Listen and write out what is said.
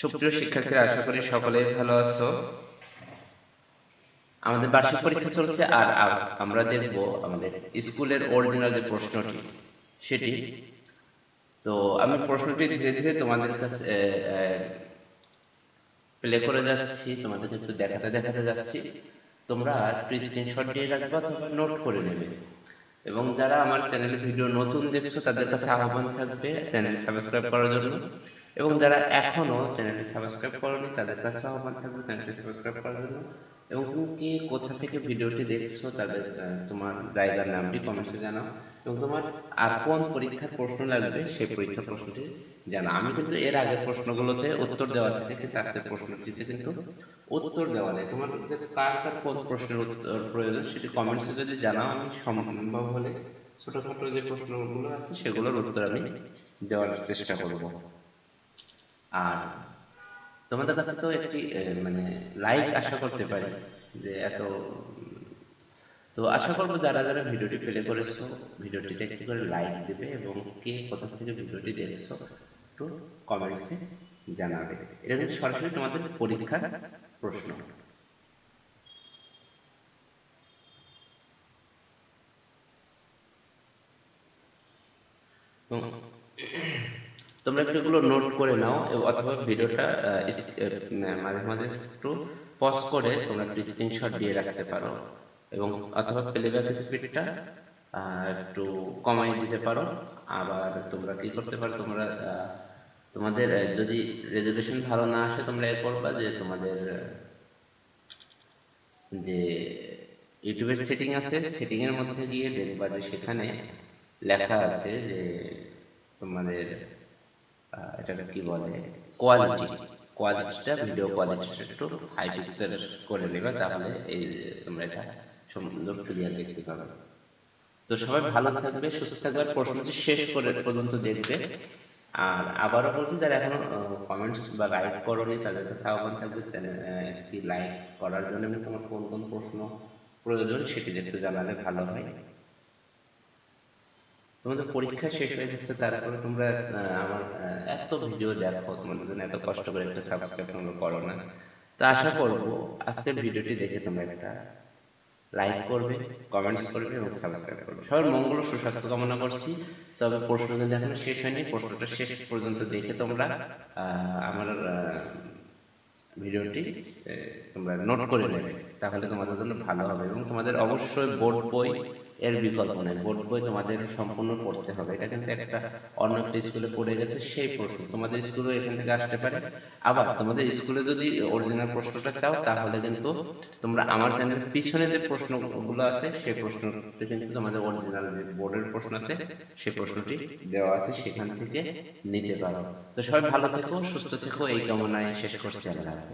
সুপ্রিয় শিক্ষার্থীরা, আশা করি সকলে ভালো আছো। আমাদের বার্ষিক পরীক্ষা চলছে আর আজ আমরা দেখব আমাদের স্কুলের অরিজিনাল যে প্রশ্নটি, সেটি। তো আমি প্রশ্নটি ধীরে ধীরে তোমাদের কাছে প্লে করে যাচ্ছি, তোমাদেরকে একটু দেখাতে দেখাতে যাচ্ছি। তোমরা একটু স্ক্রিনশট দিয়ে রাখবে অথবা নোট করে নেবে। এবং যারা আমার চ্যানেলে ভিডিও নতুন দেখছ, তাদের কাছে আহ্বান থাকবে চ্যানেল সাবস্ক্রাইব করার জন্য। এবং যারা এখনও চ্যানেলটি সাবস্ক্রাইব করনি, তাদের কাছে আহ্বান থাকবে চ্যানেলটি সাবস্ক্রাইব করার জন্য। এবং তুমি কি কোথা থেকে ভিডিওটি দেখছ, তাদের তোমার জায়গার নামটি কমেন্টসে জানাও। এবং তোমার আর কোন পরীক্ষার প্রশ্ন লাগবে, সেই পরীক্ষার প্রশ্নটি জানা আমি কিন্তু এর আগের প্রশ্নগুলোতে উত্তর দেওয়া থাকে কিন্তু আজকের প্রশ্নটিতে কিন্তু উত্তর দেওয়া নেই। তোমার কার কার কোন প্রশ্নের উত্তর প্রয়োজন, সেটি কমেন্টসে যদি জানাও, আমি সম্ভব হলে ছোটখাটো যে প্রশ্নগুলো আছে, সেগুলোর উত্তর আমি দেওয়ার চেষ্টা করব। আর তোমাদের কাছে তো একটি মানে লাইক আশা করতে পারি যে এত, তো আশা করব যারা যারা ভিডিওটি প্লে করেছ, ভিডিওটিতে একটি করে লাইক দেবে এবং কে কোথা থেকে ভিডিওটি দেখছ একটু কমেন্টসে জানাবে। এটা কিন্তু সরাসরি তোমাদের পরীক্ষার প্রশ্ন। তো তোমরা একটু এগুলো নোট করে নাও অথবা ভিডিওটা মাঝে মাঝে একটু পজ করে তোমরা একটু স্ক্রিনশট দিয়ে রাখতে পারো এবং অথবা প্লেব্যাক স্পিডটা একটু কমাই দিতে পারো। আবার তোমরা কি করতে পারো, তোমরা তোমাদের যদি রেজুলেশন ভালো না আসে, তোমরা এ করবা যে তোমাদের, যে ইউটিউবের সেটিং আছে সেটিং এর মধ্যে গিয়ে দেখবা যে সেখানে লেখা আছে যে তোমাদের এটাকে কি বলে কোয়ালিটি কোয়ালিটিটা ভিডিও কোয়ালিটিটা একটু হাই পিক্সেল করে নেবে, তাহলে এই, তোমরা এটা সুন্দর ক্লিয়ার দেখতে পাবে। তো সবাই ভালো থাকবে, সুস্থ থাকবে প্রশ্নটি শেষ করে পর্যন্ত দেখবে। আর আবারও বলছি, যারা এখনও কমেন্টস বা লাইক করোনি, তাদের কাছে আহ্বান থাকবে একটি লাইক করার জন্য, এবং তোমার কোন কোন প্রশ্ন প্রয়োজন, সেটি একটু জানালে ভালো হয়। তোমাদের পরীক্ষা শেষ হয়ে যাচ্ছে তারপরে তোমরা আমার ভিডিও দেখো তোমাদের জন্য এত কষ্ট করে একটা সাবস্ক্রাইব তোমরা করো না। তো আশা করব আজকের ভিডিওটি দেখে তোমরা একটা লাইক করবে কমেন্টস করবে এবং সাবস্ক্রাইব করবে। সবার মঙ্গল ও সুস্বাস্থ্য কামনা করছি। তবে প্রশ্ন কিন্তু এখনও শেষ হয়নি। প্রশ্নটা শেষ পর্যন্ত দেখে তোমরা আমার ভিডিওটি তোমরা নোট করে নেবে। তাহলে তোমাদের জন্য ভালো হবে এবং তোমাদের অবশ্যই বোর্ড বই এর বিকল্প নেই। বোর্ড বই তোমাদের সম্পূর্ণ পড়তে হবে। এটা কিন্তু একটা অন্য একটা স্কুলে পড়ে গেছে সেই প্রশ্ন। তোমাদের স্কুলে এখান থেকে আসতে পারে। আবার তোমাদের স্কুলে যদি অরিজিনাল প্রশ্নটা চাও তাহলে কিন্তু তোমরা আমার চ্যানেলের পিছনে যে প্রশ্নগুলো আছে সেই প্রশ্নটি কিন্তু তোমাদের অরিজিনাল যে বোর্ডের প্রশ্ন আছে সেই প্রশ্নটি দেওয়া আছে সেখান থেকে নিতে পারো। তো সবাই ভালো থেকো সুস্থ থেকো। এই কামনায় শেষ করছি আল্লাহ।